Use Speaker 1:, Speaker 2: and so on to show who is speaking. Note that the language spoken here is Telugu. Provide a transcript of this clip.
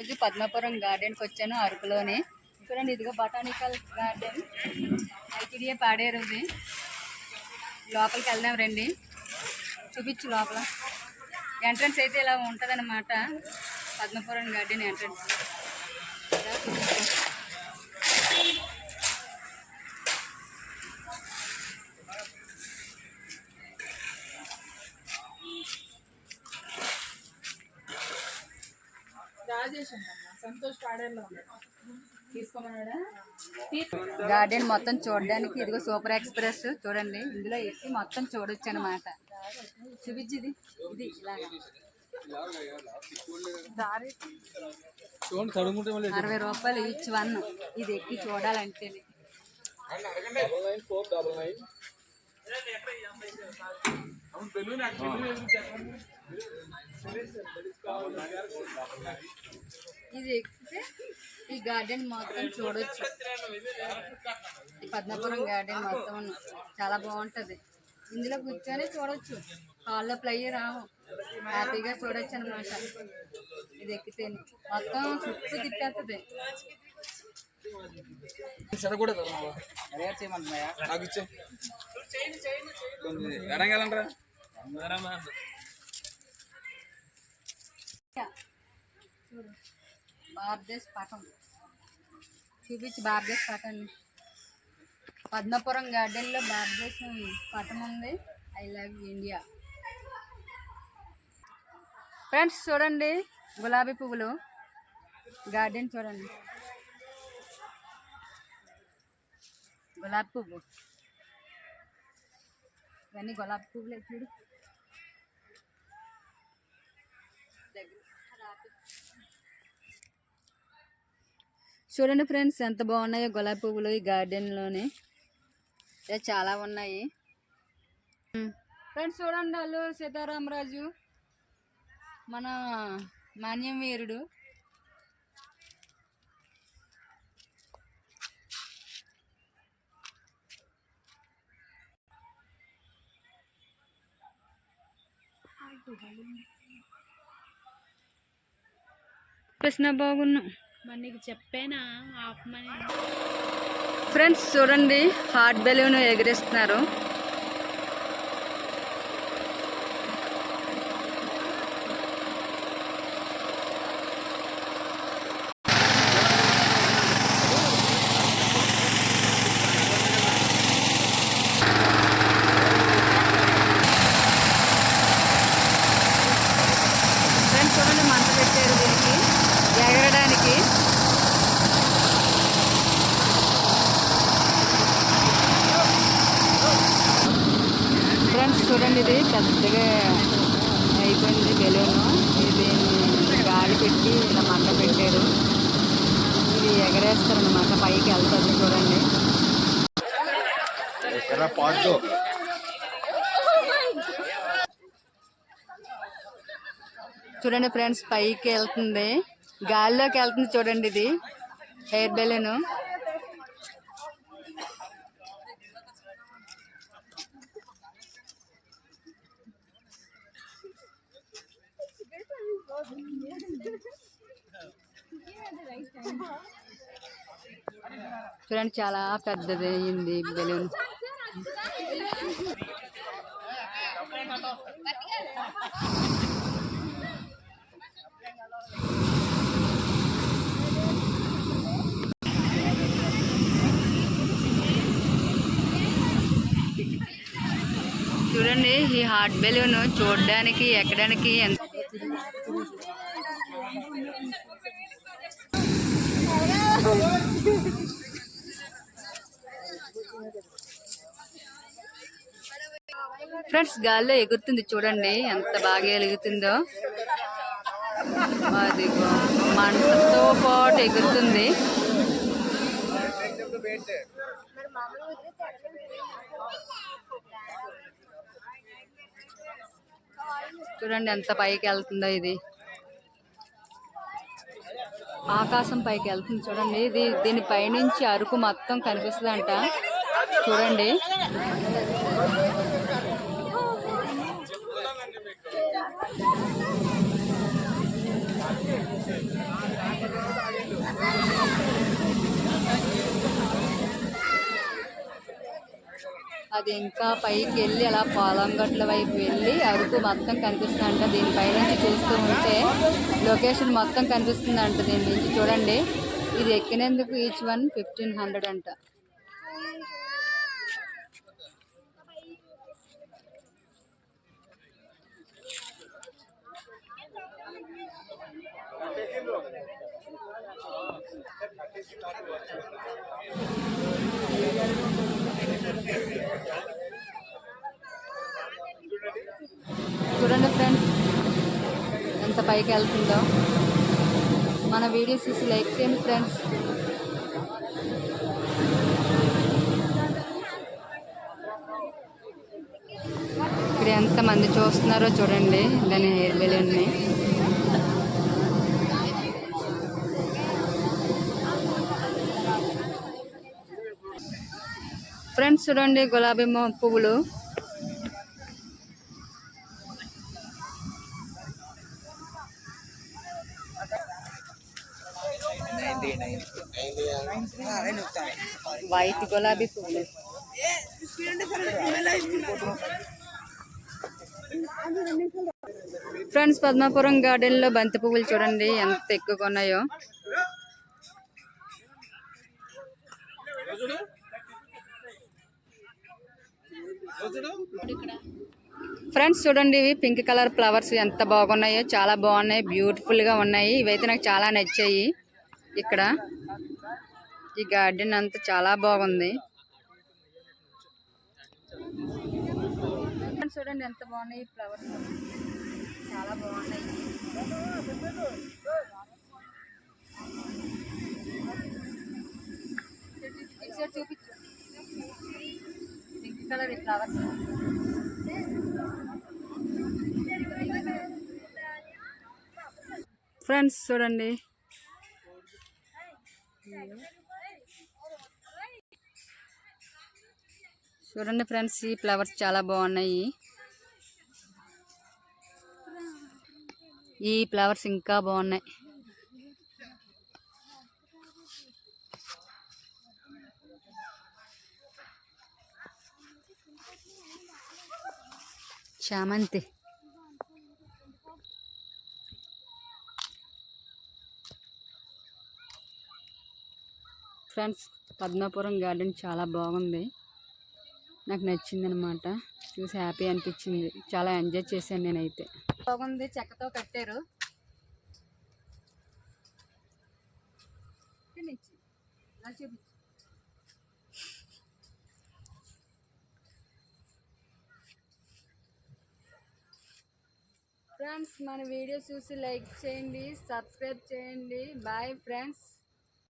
Speaker 1: రోజు పద్మాపురం గార్డెన్కి వచ్చాను అరకులోని. చూడండి ఇదిగో బొటానికల్ గార్డెన్. ఐటీడీఏ పాడేరు ఉంది లోపలికి వెళ్దాం రండి. చూపించు లోపల. ఎంట్రన్స్ అయితే ఇలా ఉంటుందన్నమాట. Padmapuram garden entrance. ఇలా చూపించు.
Speaker 2: సంతోష్ పాడేలో
Speaker 1: గార్డెన్ మొత్తం చూడడానికి ఇదిగో సూపర్ ఎక్స్ప్రెస్ చూడండి. ఇందులో ఎక్కి మొత్తం చూడొచ్చు అనమాట చూపించి ఇది ఇలాగా. అరవై రూపాయలు ఈచ్ వన్ ఇది ఎక్కి చూడాలంటే
Speaker 3: డబల్
Speaker 1: ఇది ఎక్కితే ఈ గార్డెన్ మొత్తం చూడొచ్చు. ఈ పద్మపురం గార్డెన్ మొత్తం చాలా బాగుంటది. ఇందులో కూర్చొని చూడొచ్చు. హాల్లో ప్లే రావు. హ్యాపీగా చూడొచ్చు అనమాట ఇది ఎక్కితే మొత్తం చుట్టూ తిప్పేస్తుంది
Speaker 3: నాకు ఇచ్చే ఎడంగాలంటారా
Speaker 1: చూడు భారతదేశ పటం చూపించి భారతదేశ పటం పద్మపురం గార్డెన్లో భారతదేశం పటం ఉంది. I love India. ఫ్రెండ్స్ చూడండి గులాబీ పువ్వులు. గార్డెన్ చూడండి. గులాబీ పువ్వు. ఇవన్నీ గులాబీ పువ్వులే చూడు. దగ్గర. చూడండి ఫ్రెండ్స్ ఎంత బాగున్నాయో గులాబీ పువ్వులు ఈ గార్డెన్లోనే చాలా ఉన్నాయి. ఫ్రెండ్స్ చూడండి అల్లు సీతారామరాజు మన మాన్యం వీరుడు. కృష్ణ బాగున్నా.
Speaker 2: మరి నీకు చెప్పానా? ఆపమని.
Speaker 1: ఫ్రెండ్స్ చూడండి హార్ట్ బెలూన్ ఎగిరిస్తున్నారు ఫ్రెండ్స్ చూడండి మంట పెట్టారు దీనికి ఎగరడానికి ఫ్రెండ్స్ చూడండి ఇది పెద్దగా అయిపోయింది బెలూన్. ఇది గాలి పెట్టి ఇలా మంట పెట్టారు. ఇది ఎగరేస్తారు అనమాట పైకి వెళ్తుంది చూడండి. చూడండి ఫ్రెండ్స్ పైకి వెళ్తుంది. గాలిలోకి వెళ్తుంది చూడండి ఇది ఎయిర్ బెలూన్. చూడండి చాలా పెద్దది అయింది బెలూన్. చూడండి ఈ హాట్ బెలూన్ చూడడానికి ఎక్కడానికి ఎంత ఫ్రెండ్స్ గాల్లో ఎగురుతుంది చూడండి. ఎంత బాగా ఎలుగుతుందో. అది మంటతో పాటు ఎగురుతుంది. చూడండి ఎంత పైకి వెళ్తుందో ఇది. ఆకాశం పైకి వెళ్తుంది చూడండి. ఇది దీని పైనుంచి అరుకు మొత్తం కనిపిస్తుందంట. చూడండి. అది ఇంకా పైకి వెళ్ళి అలా పాలంగట్ల వైపు వెళ్ళి అరకు మొత్తం కనిపిస్తుందంట. దీనిపై నుంచి చూస్తూ ఉంటే లొకేషన్ మొత్తం కనిపిస్తుంది అంట దీని నుంచి. చూడండి. ఇది ఎక్కినందుకు ఈచ్ వన్ ఫిఫ్టీన్ హండ్రెడ్ అంట. చూడండి ఫ్రెండ్స్ ఎంత పైకి వెళ్తుందో. మన వీడియోస్ చూసి లైక్ చేయండి ఫ్రెండ్స్ ఇక్కడ ఎంత మంది చూస్తున్నారో చూడండి దాని హెయిర్ బెలూన్ని. ఫ్రెండ్స్ చూడండి గులాబీ పువ్వులు. వైట్ గులాబీ పువ్వులు. ఫ్రెండ్స్ పద్మాపురం గార్డెన్లో బంతి పువ్వులు చూడండి ఎంత ఎక్కువగా ఉన్నాయో. ఫ్రెండ్స్ చూడండి ఇవి పింక్ కలర్ ఫ్లవర్స్ ఎంత బాగున్నాయో చాలా బాగున్నాయి బ్యూటిఫుల్గా ఉన్నాయి. ఇవైతే నాకు చాలా నచ్చాయి. ఇక్కడ ఈ గార్డెన్ అంతా చాలా బాగుంది. చూడండి ఎంత బాగున్నాయి ఫ్లవర్స్ చాలా బాగున్నాయి. చూపించు. కలర్ ఈ ఫ్లవర్స్ ఫ్రెండ్స్ చూడండి. చూడండి ఫ్రెండ్స్ ఈ ఫ్లవర్స్ చాలా బాగున్నాయి. ఈ ఫ్లవర్స్ ఇంకా బాగున్నాయి. చామంతి ఫ్రెండ్స్ పద్మాపురం గార్డెన్ చాలా బాగుంది. నాకు నచ్చింది అనమాట చూసి హ్యాపీ అనిపించింది. చాలా ఎంజాయ్ చేశాను నేనైతే. బాగుంది చెక్కతో కట్టారు. చూపించి. ఫ్రెండ్స్ మన వీడియో చూసి లైక్ చేయండి సబ్స్క్రైబ్ చేయండి. Bye friends.